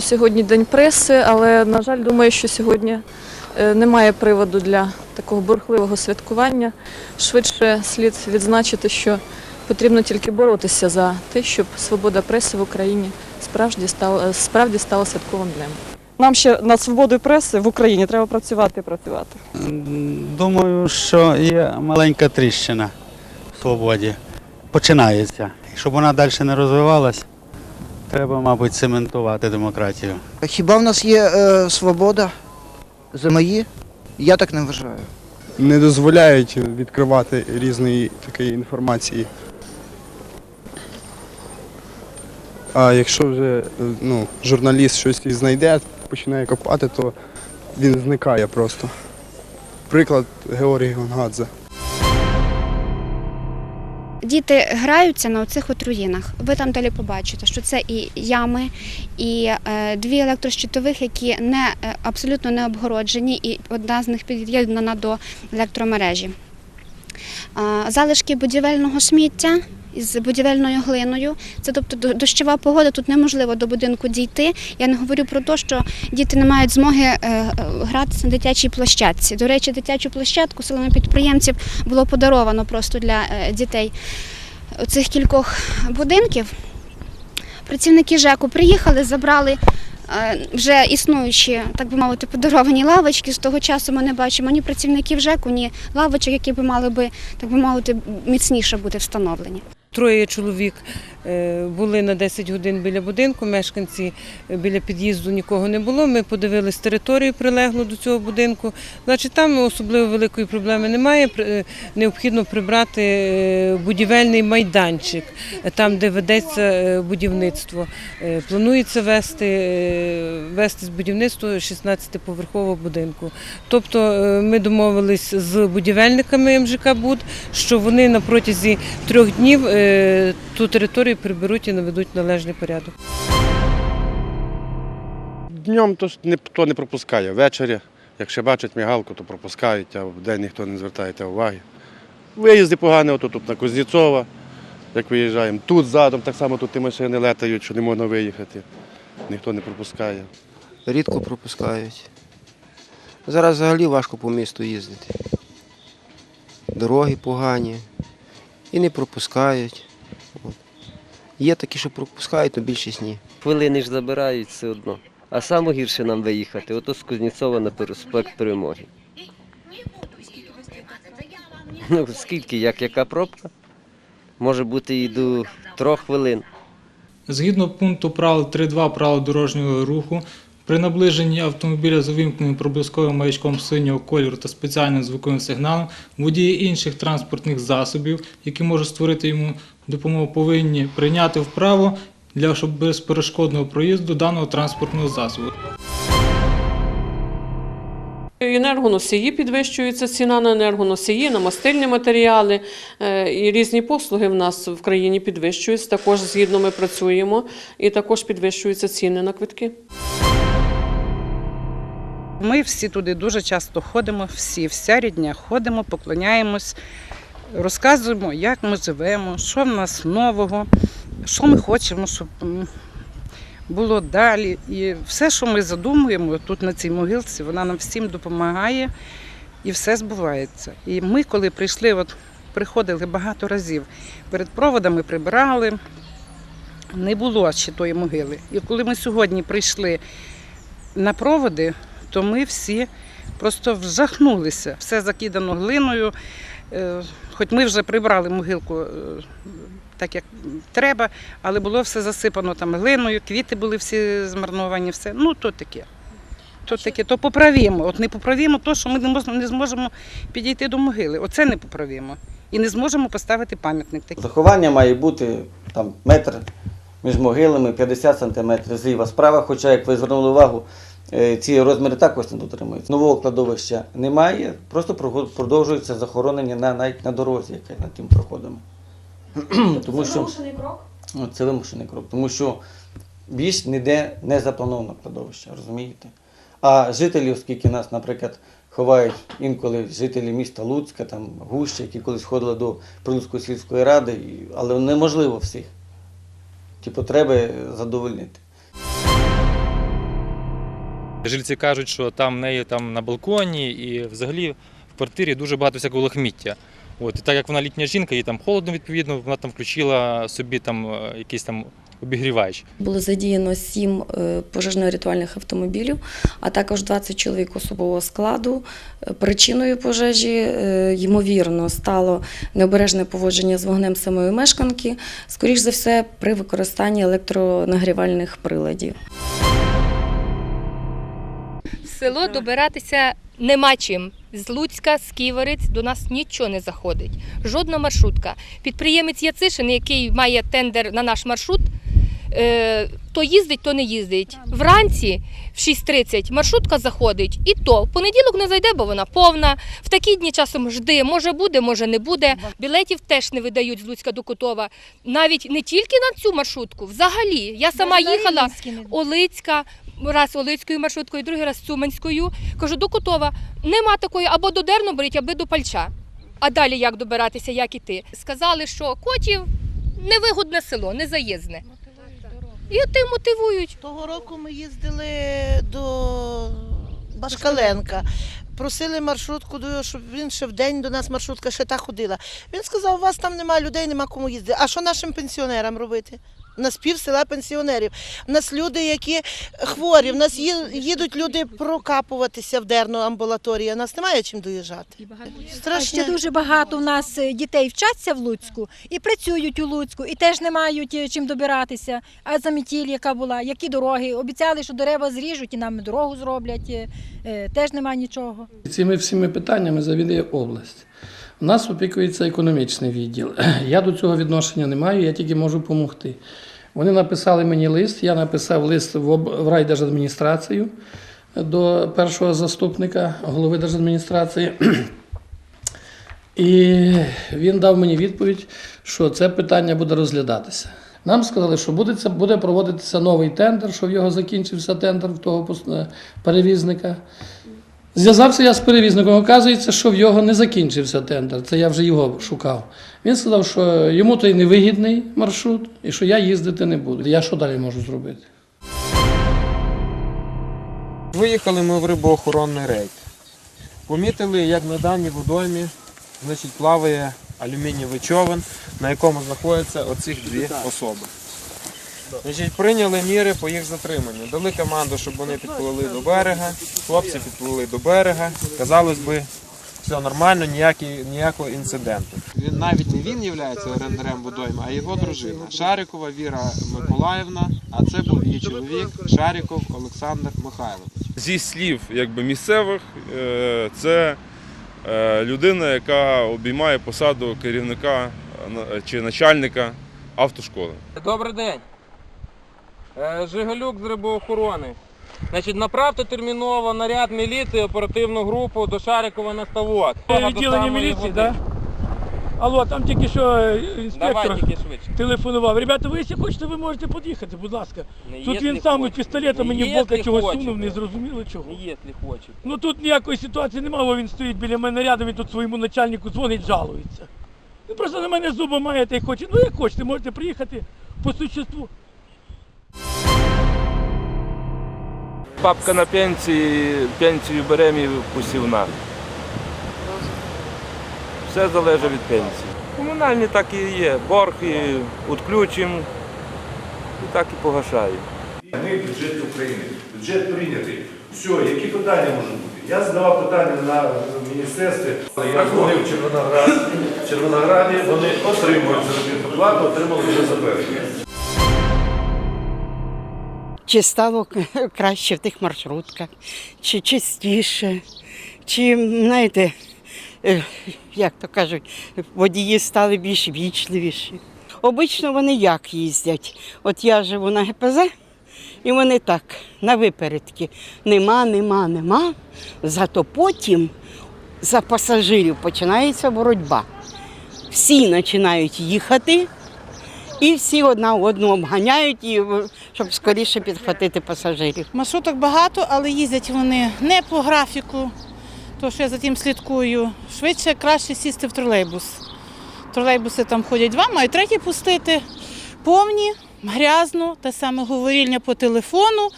Сьогодні день преси, але на жаль, думаю, що сьогодні е, немає приводу для такого бурхливого святкування. Швидше слід відзначити, що потрібно тільки боротися за те, щоб свобода преси в Україні справді стала, справді стала святковим днем. Нам ще над свободою преси в Україні треба працювати і працювати. Думаю, що є маленька тріщина в свободі. Починається. Щоб вона далі не розвивалась, треба, мабуть, цементувати демократію. Хіба в нас є е, свобода ЗМІ? Я так не вважаю. не дозволяють відкривати різної такої інформації. А якщо вже е, ну, журналіст щось і знайде, починає копати, то він зникає просто. Приклад Георгій Гонгадзе. Діти граються на оцих от руїнах. Ви там далі побачите, що це і ями, і е, дві електрощитових, які не е, абсолютно не обгороджені, і одна з них під'єднана до електромережі. Залишки будівельного сміття із будівельною глиною. Це тобто дощова погода, тут неможливо до будинку дійти. Я не говорю про те, що діти не мають змоги е, е, гратися на дитячій площадці. До речі, дитячу площадку силами підприємців було подаровано просто для е, дітей цих кількох будинків. Працівники ЖЕКу приїхали, забрали вже існуючі, так би мовити, подаровані лавочки. З того часу ми не бачимо ні працівників ЖЕКу, ні лавочок, які би мали би, так би мовити, міцніше бути встановлені. Троє чоловік е, були на 10 годин біля будинку, мешканці біля під'їзду нікого не було. Ми подивились територію прилеглу до цього будинку. Значить, там особливо великої проблеми немає. Е, Необхідно прибрати е, будівельний майданчик, там, де ведеться будівництво. Планується вести, вести з будівництва 16-поверхового будинку. Тобто ми домовились з будівельниками МЖК Буд, що вони на протязі трьох днів ту територію приберуть і наведуть належний порядок. Днем то ніхто не пропускає. Ввечері, якщо бачать мігалку, то пропускають, а вдень ніхто не звертає уваги. Виїзди погані, ото тут на Кузнєцова, як виїжджаємо. Тут задом так само тут і машини летають, що не можна виїхати. Ніхто не пропускає. рідко пропускають. Зараз взагалі важко по місту їздити. Дороги погані і не пропускають. От. Є такі, що пропускають, але більшість ні. Хвилини ж забирають все одно. А саме гірше нам виїхати, ото з Кузнєцова на проспект Перемоги. Ну, скільки, як яка пробка? Може бути і до трьох хвилин. Згідно пункту правил 3.2 правил дорожнього руху, при наближенні автомобіля з увімкненим проблисковим маячком синього кольору та спеціальним звуковим сигналом, водії інших транспортних засобів, які можуть створити йому допомогу, повинні прийняти вправо для безперешкодного проїзду даного транспортного засобу. Енергоносії підвищується ціна на енергоносії, на мастильні матеріали е, і різні послуги в нас в країні підвищуються. Також згідно ми працюємо і також підвищуються ціни на квитки. Ми всі туди дуже часто ходимо, всі, вся рідня ходимо, поклоняємось, розказуємо, як ми живемо, що в нас нового, що ми хочемо, щоб було далі. І все, що ми задумуємо тут на цій могилці, вона нам всім допомагає і все збувається. І ми, коли прийшли, от приходили багато разів, перед проводами прибирали, не було ще тої могили. І коли ми сьогодні прийшли на проводи, то ми всі просто вжахнулися. Все закидано глиною. Е, Хоч ми вже прибрали могилку е, так, як треба, але було все засипано там глиною, квіти були всі змарновані, все. Ну, то таке. То таке, то поправимо. От не поправимо то, що ми не можемо, не зможемо підійти до могили. Оце не поправимо. І не зможемо поставити пам'ятник. такий. Заховання має бути там метр між могилами, 50 сантиметрів зліва справа. Хоча, як ви звернули увагу, ці розміри також не дотримуються. Нового кладовища немає, просто продовжується захоронення на, навіть на дорозі, яка над тим проходимо. Тому що Ну, це вимушений крок, тому що більш ніде не заплановано кладовище, розумієте? А жителі, оскільки нас, наприклад, ховають інколи жителі міста Луцька, там гуща, які колись ходили до Прилуцької сільської ради, але неможливо всіх ті потреби задовольнити. Жильці кажуть, що там в неї там на балконі і взагалі в квартирі дуже багато всякого лахміття. От, і так як вона літня жінка, їй там холодно, відповідно, вона там включила собі там е, якийсь там обігрівач. Було задіяно сім е, пожежно-рятувальних автомобілів, а також 20 чоловік особового складу. Е, Причиною пожежі, ймовірно, стало необережне поводження з вогнем самої мешканки, скоріш за все, при використанні електронагрівальних приладів. Село добиратися нема чим. З Луцька, з Ківерець до нас нічого не заходить. Жодна маршрутка. Підприємець Яцишин, який має тендер на наш маршрут, е, то їздить, то не їздить. Вранці в 6.30 маршрутка заходить, і то в понеділок не зайде, бо вона повна. В такі дні часом жди, може буде, може не буде. Білетів теж не видають з Луцька до Котова. Навіть не тільки на цю маршрутку, взагалі. Я сама їхала Олицька, раз Олицькою маршруткою, другий раз Цуманською. Кажу, до Котова нема такої, або до Дерну або до Пальча. А далі як добиратися, як іти? Сказали, що котів невигодне село, не заїзне. І тим мотивують. Того року ми їздили до Башкаленка. Просили маршрутку, щоб він ще в день до нас маршрутка ще та ходила. Він сказав, у вас там немає людей, нема кому їздити. А що нашим пенсіонерам робити? У нас пів села пенсіонерів. У нас люди, які хворі, в нас їдуть люди прокапуватися в дерну амбулаторії. У нас немає чим доїжджати. А Страшне. ще дуже багато у нас е, дітей вчаться в Луцьку і працюють у Луцьку, і теж не мають е, чим добиратися. А замітіль, яка була, які дороги. Обіцяли, що дерева зріжуть і нам дорогу зроблять. е, Теж немає нічого. Цими всіми питаннями завідує область. У нас опікується економічний відділ. Я до цього відношення не маю, я тільки можу допомогти. Вони написали мені лист, я написав лист в, райдержадміністрацію до першого заступника голови держадміністрації. І він дав мені відповідь, що це питання буде розглядатися. Нам сказали, що буде, це, буде проводитися новий тендер, що в його закінчився тендер в того е, перевізника. Зв'язався я з перевізником. Оказується, що в його не закінчився тендер. Це я вже його шукав. Він сказав, що йому той невигідний маршрут і що я їздити не буду. Я що далі можу зробити? Виїхали ми в рибоохоронний рейд. Помітили, як на даній водоймі значить, плаває алюмінієвий човен, на якому знаходяться оці дві особи. Значить, прийняли міри по їх затриманню. Дали команду, щоб вони підпливли до берега. Хлопці підпливли до берега. Казалось би, все нормально, ніякі, ніякого інциденту. Він навіть не він є орендарем водойми, а його дружина Шарикова Віра Миколаївна, а це був її чоловік Шариков Олександр Михайлович. Зі слів якби, місцевих, е, це е, людина, яка обіймає посаду керівника е, чи начальника автошколи. Добрий день. Е, Жигалюк з рибоохорони. Значить, направте терміново наряд міліції, оперативну групу до Шарикова на ставок. Відділення міліції, так? Алло, там тільки що е, інспектор тільки швидше. телефонував. Ребята, ви якщо хочете, ви можете під'їхати, будь ласка. Не Тут він сам хочете. пістолета мені в бока чогось сунув, не зрозуміло чого. Не якщо хочете. Ну тут ніякої ситуації немає, бо він стоїть біля мене рядом, він тут своєму начальнику дзвонить, жалується. Він просто на мене зуба має та й хоче. Ну як хочете, можете приїхати по существу. Папка на пенсії, пенсію беремо і посівна. Все залежить від пенсії. Комунальні так і є. Борг і відключимо, і так і погашаємо. Ми бюджет України. Бюджет прийнятий. Все, які питання можуть бути? Я задавав питання на міністерстві. Я дзвонив в Червоноград. Червонограді вони отримують заробітну плату, отримали вже за березня. Чи стало краще в тих маршрутках, чи чистіше, чи, знаєте, е, як то кажуть, водії стали більш вічливіші. Обично вони як їздять? От я живу на ГПЗ, і вони так, на випередки. Нема, нема, нема. Зато потім за пасажирів починається боротьба. Всі починають їхати. І всі одна одну обганяють, е, щоб скоріше підхватити пасажирів. Маршруток багато, але їздять вони не по графіку, то що я за тим слідкую. Швидше краще сісти в тролейбус. Тролейбуси там ходять два, мають третій пустити. Повні, грязно, те саме говорільня по телефону,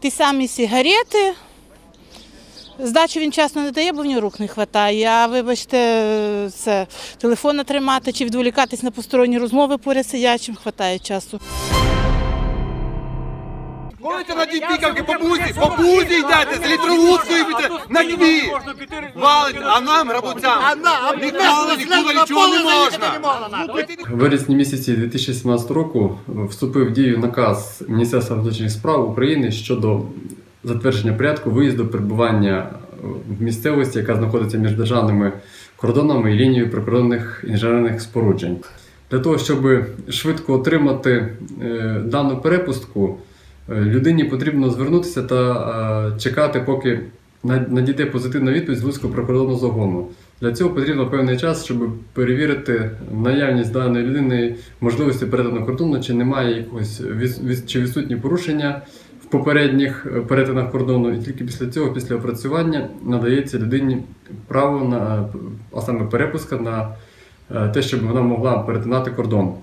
ті самі сигарети. Здачу він чесно не дає, бо в нього рук не вистачає. А вибачте, це телефон тримати чи відволікатись на посторонні розмови поряд сидячим, вистачає часу. Ходите на ті пікавки по бузі, по бузі йдете, з літровудкою йдете на дві. Валите, а нам, грабуцям, ніколи ніколи нічого не можна. В вересні місяці 2017 року вступив в дію наказ Міністерства внутрішніх справ України щодо затвердження порядку виїзду перебування в місцевості, яка знаходиться між державними кордонами і лінією прикордонних інженерних споруджень. Для того, щоб швидко отримати е, дану перепустку, е, людині потрібно звернутися та е, чекати, поки надійде позитивна відповідь з Луцького прикордонного загону. Для цього потрібно певний час, щоб перевірити наявність даної людини можливості перетину кордону, чи немає якогось чи відсутні порушення попередніх е, перетинах кордону. І тільки після цього, після опрацювання, надається людині право на а саме перепуска на е, те, щоб вона могла перетинати кордон.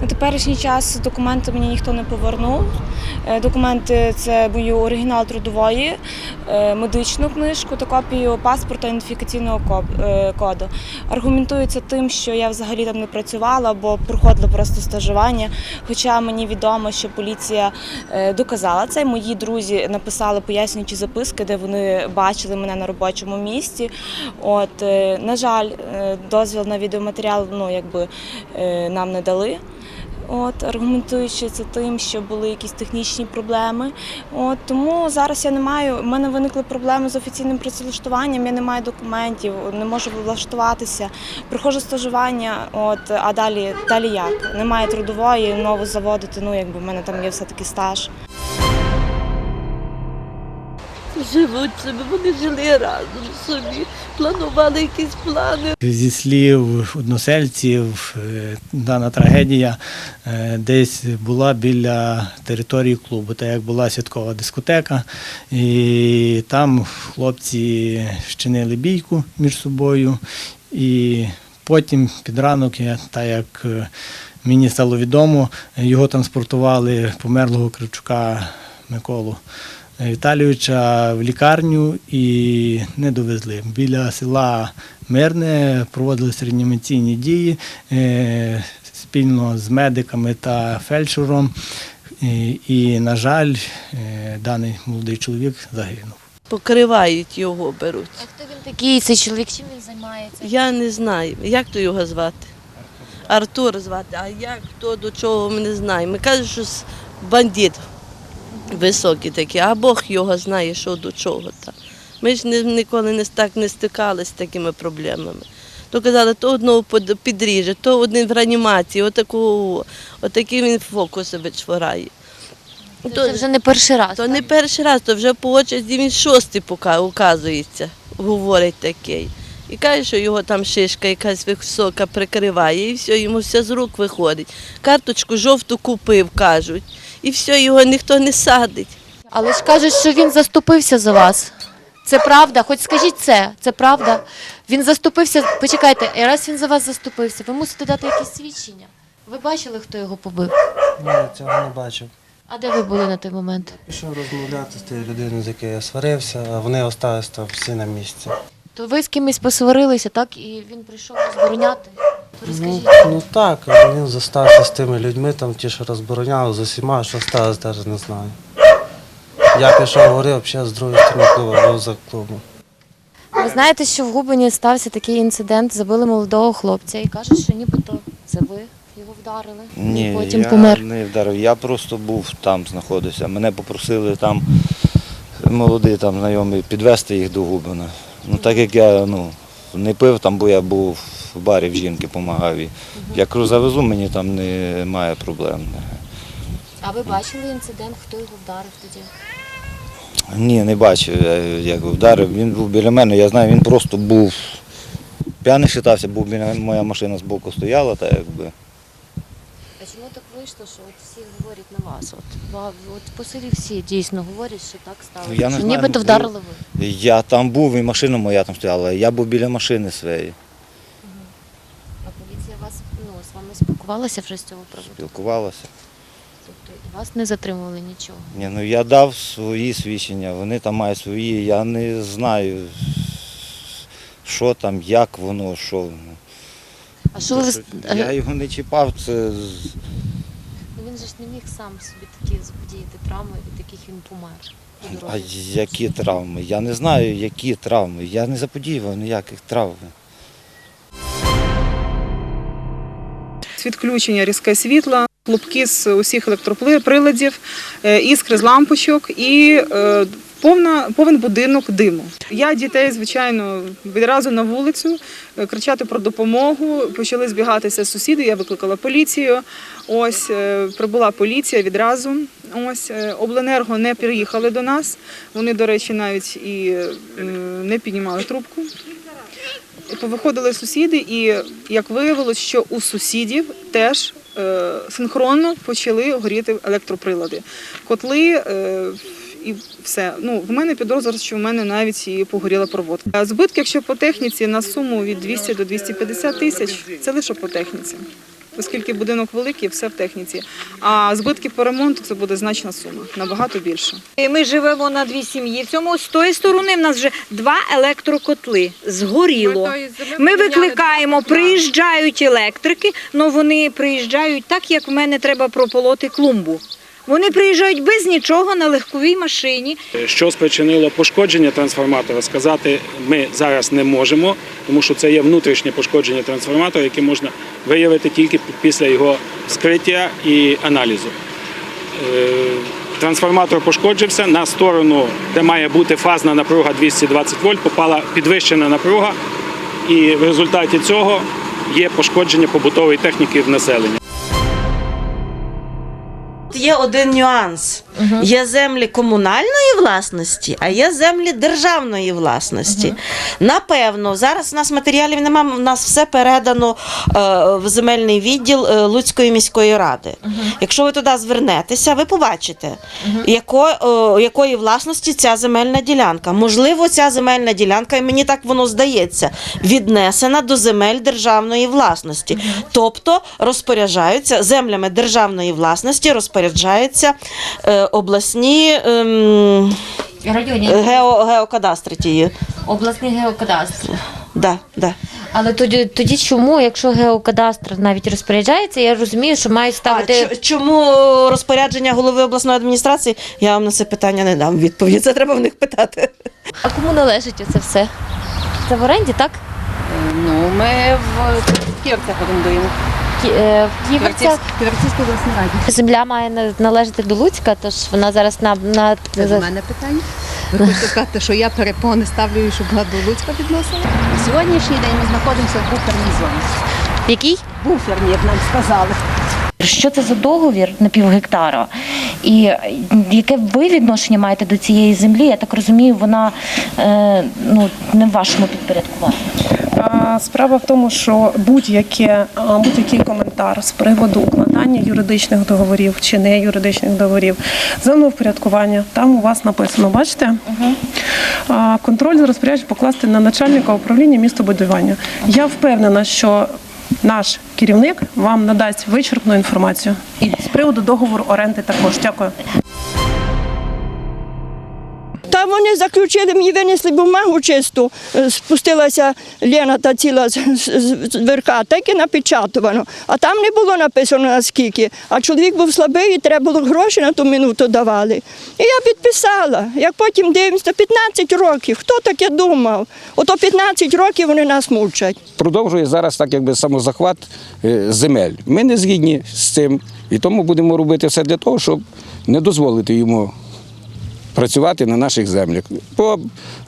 На теперішній час документи мені ніхто не повернув. Е, Документи це мою оригінал трудової, е, медичну книжку та копію паспорта ідентифікаційного е, коду. Аргументується тим, що я взагалі там не працювала, бо проходила просто стажування. Хоча мені відомо, що поліція доказала це. Мої друзі написали пояснюючі записки, де вони бачили мене на робочому місці. От, на жаль, дозвіл на відеоматеріал ну, якби, нам не дали. От, аргументуючи це тим, що були якісь технічні проблеми. От, тому зараз я не маю. У мене виникли проблеми з офіційним працевлаштуванням, я не маю документів, не можу влаштуватися. Приходжу стажування, от, а далі, далі як? Немає трудової, нову заводити, ну якби в мене там є все-таки стаж. Живуть собі, вони жили разом собі, планували якісь плани. Зі слів односельців, е, дана трагедія е, десь була біля території клубу, так як була святкова дискотека, і там хлопці вчинили бійку між собою. І потім під ранок, так як е, мені стало відомо, його транспортували померлого Кравчука Миколу. Віталійовича в лікарню і не довезли. Біля села Мирне проводилися реанімаційні дії е, спільно з медиками та фельдшером. І, і, на жаль, е, даний молодий чоловік загинув. Покривають його, беруть. А хто він такий, цей чоловік, чим він займається? Я не знаю, як то його звати. Артур звати, а як хто до чого ми не знаємо. Ми кажемо, що бандит високий такий, а Бог його знає, що до чого. Та. Ми ж ніколи не, так не стикалися з такими проблемами. То казали, то одного підріже, то один в реанімації, отаку, отакі він фокуси вичворяє. Це вже не перший раз. То не перший раз, то вже по очереді він шостий указується, говорить такий. І каже, що його там шишка якась висока прикриває, і все, йому все з рук виходить. Карточку жовту купив, кажуть, і все, його ніхто не садить. Але ж кажуть, що він заступився за вас. Це правда? Хоч скажіть це, це правда. Він заступився. Почекайте, і раз він за вас заступився, ви мусите дати якісь свідчення. Ви бачили, хто його побив? Ні, цього не бачив. А де ви були на той момент? Пішов розмовляти з тією людиною, з якою я сварився, а вони остались там всі на місці. То ви з кимось посварилися, так? І він прийшов розбороняти. Ну, Розкажіть. ну так, він зостався з тими людьми, там ті, що розбороняли, з усіма, що сталося, навіть не знаю. Я пішов говорив взагалі з другої сторони клубу, був за клубом. Ви знаєте, що в Губині стався такий інцидент, забили молодого хлопця і кажуть, що нібито це ви його вдарили. Ні, і потім я помер. не вдарив. Я просто був там, знаходився. Мене попросили там молоді там знайомі підвезти їх до Губина. Ну так як я ну, не пив там, бо я був в барі в жінки, допомагав. Як завезу, мені там немає проблем. А ви бачили інцидент, хто його вдарив тоді? Ні, не бачив, я як вдарив. Він був біля мене, я знаю, він просто був п'яний був біля моя машина з боку стояла, та якби. А чому так вийшло, що от всі говорять на вас? От, от по селі всі дійсно говорять, що так сталося. Я не що знаю, нібито ну, вдарили ви. Я там був, і машина моя там стояла, я був біля машини своєї. Спілкувалася вже з цього приводу? Спілкувалася. Тобто і вас не затримували нічого. Ні, ну я дав свої свідчення, вони там мають свої, я не знаю, що там, як воно, що. А що ви Я його не чіпав, це Ну, він же ж не міг сам собі такі заподіяти травми, від яких він помер. а які травми? Я не знаю, які травми. Я не заподіював ніяких травм. Відключення різке світла, хлопки з усіх електроприладів, е, іскри з лампочок і е, повна, повен будинок диму. Я дітей, звичайно, відразу на вулицю е, кричати про допомогу. Почали збігатися сусіди. Я викликала поліцію. Ось прибула поліція відразу. Ось обленерго не приїхали до нас. Вони, до речі, навіть і не піднімали трубку. Повиходили сусіди, і як виявилось, що у сусідів теж е, синхронно почали горіти електроприлади, котли. Е, і все. Ну, в мене підозра, що в мене навіть і погоріла проводка. Збитки, якщо по техніці, на суму від 200 до 250 тисяч, це лише по техніці. Оскільки будинок великий, все в техніці. А збитки по ремонту це буде значна сума, набагато більше. Ми живемо на дві сім'ї. В цьому з тої сторони в нас вже два електрокотли згоріло. Ми викликаємо, приїжджають електрики, але вони приїжджають так, як в мене треба прополоти клумбу. Вони приїжджають без нічого на легковій машині. Що спричинило пошкодження трансформатора, сказати ми зараз не можемо, тому що це є внутрішнє пошкодження трансформатора, яке можна виявити тільки після його вскриття і аналізу. Е, Трансформатор пошкоджився на сторону, де має бути фазна напруга 220 вольт, попала підвищена напруга, і в результаті цього є пошкодження побутової техніки в населення. Є один нюанс. Є землі комунальної власності, а є землі державної власності. Напевно, зараз у нас матеріалів немає, у нас все передано е, в земельний відділ е, Луцької міської ради. Якщо ви туди звернетеся, ви побачите, яко, е, якої власності ця земельна ділянка. Можливо, ця земельна ділянка, і мені так воно здається, віднесена до земель державної власності. Тобто розпоряджаються землями державної власності, розпоряджаються е, обласні ем, гео, геокадастри тії. Обласний геокадастр. Да, да. Але тоді, тоді чому, якщо геокадастр навіть розпоряджається, я розумію, що мають ставити. Ч- Чому розпорядження голови обласної адміністрації? Я вам на це питання не дам відповідь. Це треба в них питати. А кому належить оце все? Це в оренді, так? Ну, ми в Ківерцях орендуємо. Е, В Ківерцях Ківерцівській обласній раді. земля має належати до Луцька, тож вона зараз на, на... Це до мене питання. Ви хочете сказати, що я перепони ставлю, щоб вона до Луцька відносила? На сьогоднішній день ми знаходимося в буферній зоні. В якій? Буферній, як нам сказали. Що це за договір на пів гектара? І яке ви відношення маєте до цієї землі? Я так розумію, вона е, ну, не в вашому підпорядкуванні. Справа в тому, що будь-яке будь-який коментар з приводу укладання юридичних договорів чи не юридичних договорів, землевпорядкування, там у вас написано, бачите? А, Контроль за розпорядження покласти на начальника управління містобудування. Я впевнена, що наш керівник вам надасть вичерпну інформацію. І з приводу договору оренди також. Дякую. Вони заключили, мені винесли бумагу чисту, е, спустилася Лена та ціла з, з- з верха, так і напечатувано. А там не було написано наскільки. А чоловік був слабий, і треба було гроші на ту минуту давали. І я підписала. Як потім дивимося, 15 років. Хто таке думав? Ото 15 років вони нас мучать. продовжує зараз так, якби самозахват е, земель. Ми не згідні з цим, і тому будемо робити все для того, щоб не дозволити йому працювати на наших землях. По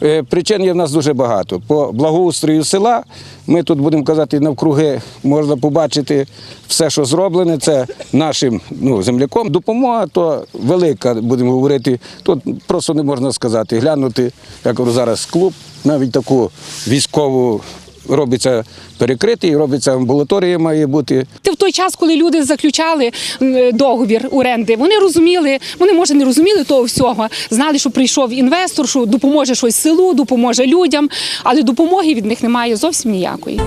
е, причин є в нас дуже багато. По благоустрою села ми тут будемо казати навкруги, можна побачити все, що зроблене. Це нашим ну, земляком. Допомога то велика, будемо говорити. Тут просто не можна сказати. Глянути, як зараз клуб, навіть таку військову. Робиться перекритий, робиться амбулаторія має бути. В той час, коли люди заключали договір оренди, вони розуміли, вони може не розуміли того всього, знали, що прийшов інвестор, що допоможе щось селу, допоможе людям, але допомоги від них немає зовсім ніякої.